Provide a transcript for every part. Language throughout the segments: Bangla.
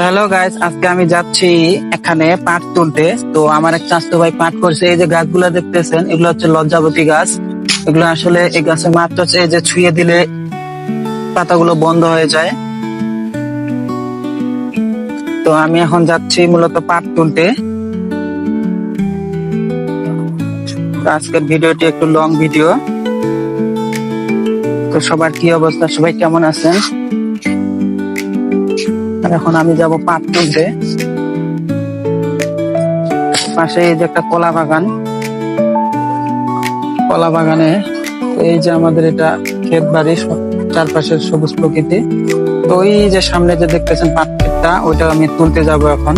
হ্যালো গাইস আজকে আমি যাচ্ছি এখানে পাট তুলতে। তো আমার এক চাস্তো ভাই পাট করছে। এই যে গাছগুলো দেখতেছেন, এগুলো হচ্ছে লজ্জাবতী গাছ। এগুলো আসলে এই গাছের মাত্র হচ্ছে এই যে ছুঁয়ে দিলে পাতাগুলো বন্ধ হয়ে যায়। তো আমি এখন যাচ্ছি মূলত পাট তুলতে। আজকের ভিডিওটি একটু লং ভিডিও তো সবার কি অবস্থা? সবাই কেমন আছেন? এখন আমি যাব পাট তুলতে। পাশে এই যে একটা কলা বাগান। কলা বাগানে এই যে আমাদের এটা ক্ষেত বাড়ি চারপাশের সবুজ প্রকৃতি। তো ওই যে সামনে যে দেখতেছেন পাট ক্ষেতটা, ওইটা আমি তুলতে যাব এখন।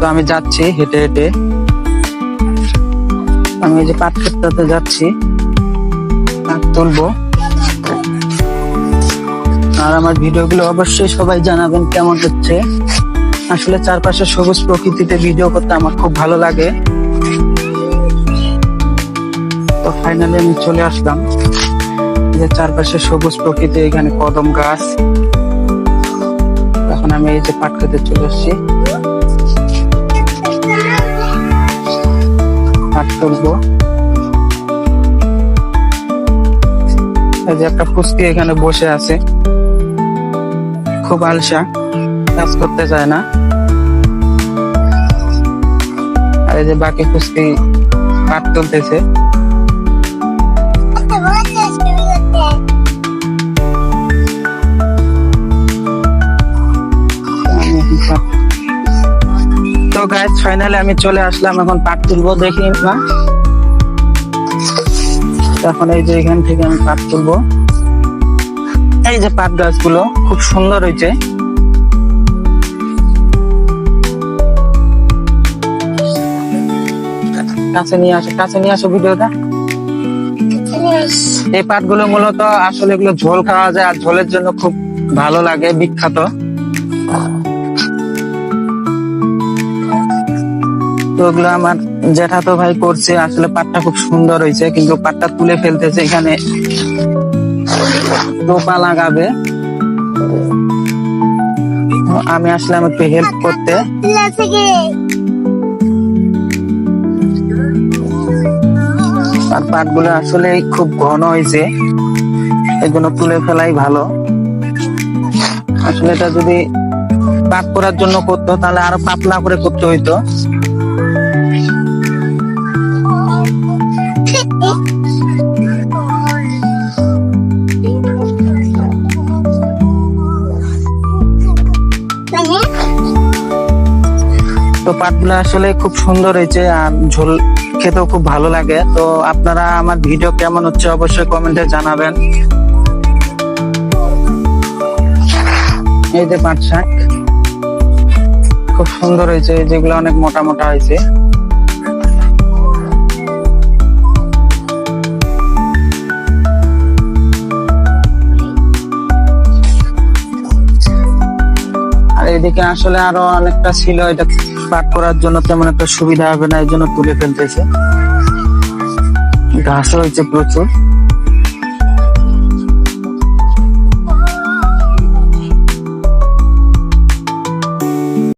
তো আমি যাচ্ছি হেঁটে হেঁটে। আমি এই যে পাট ক্ষেতটাতে যাচ্ছি। তুলবো। আর আমার ভিডিওগুলো অবশ্যই সবাই জানাবেন কেমন হচ্ছে। আসলে চারপাশে সবুজ প্রকৃতিতে ভিডিও করতে আমার খুব ভালো লাগে। তো ফাইনালি আমি চলে আসলাম। যে চারপাশে সবুজ প্রকৃতি, এখানে কদম গাছ। এখন আমি এই যে পাট খেতে চলে আসছি। পাট তুলবো এই যে একটা পুষ্টি এখানে বসে আছে। খুব আলসা, কাজ করতে চায় না। আর এই যে বাকি কুস্তি পাট তুলতেছে তো গাইজ ফাইনালি আমি চলে আসলাম, এখন পাট তুলবো, দেখি না। এখন এই যে এখান থেকে আমি পাট তুলবো। এই যে পাট গাছগুলো খুব সুন্দর হয়েছে। কাছে নিয়ে আসো, কাছে নিয়ে আসো ভিডিওটা এই পাটগুলো মূলত আসলে এগুলো ঝোল খাওয়া যায় আর ঝোলের জন্য খুব ভালো লাগে, বিখ্যাত। তো ওগুলো আমার জ্যাঠাতো ভাই করছে, আসলে পাটটা খুব সুন্দর হয়েছে, কিন্তু পাটটা তুলে ফেলতেছে এখানে। টোপা লাগাবে। আমি আসলাম একটু হেল্প করতে। আর পাটগুলো আসলে খুব ঘন হয়েছে। এগুলো তুলে ফেলাই ভালো। আসলে এটা যদি পাট করার জন্য করতো, তাহলে আরও পাতলা করে করতে হইতো। পাটগুলো আসলে খুব সুন্দর হয়েছে আর ঝোল খেতেও খুব ভালো লাগে। তো আপনারা আমার ভিডিও কেমন হচ্ছে অবশ্যই কমেন্টে জানাবেন। এই যে পাট শাক, খুব সুন্দর হয়েছে, যেগুলো অনেক মোটা মোটা হয়েছে। এদিকে আসলে আরও অনেকটা ছিল, এটা পাঠ করার জন্য তেমন একটা সুবিধা হবে না, এই জন্য তুলে ফেলতেছে। ঘাস হয়েছে প্রচুর।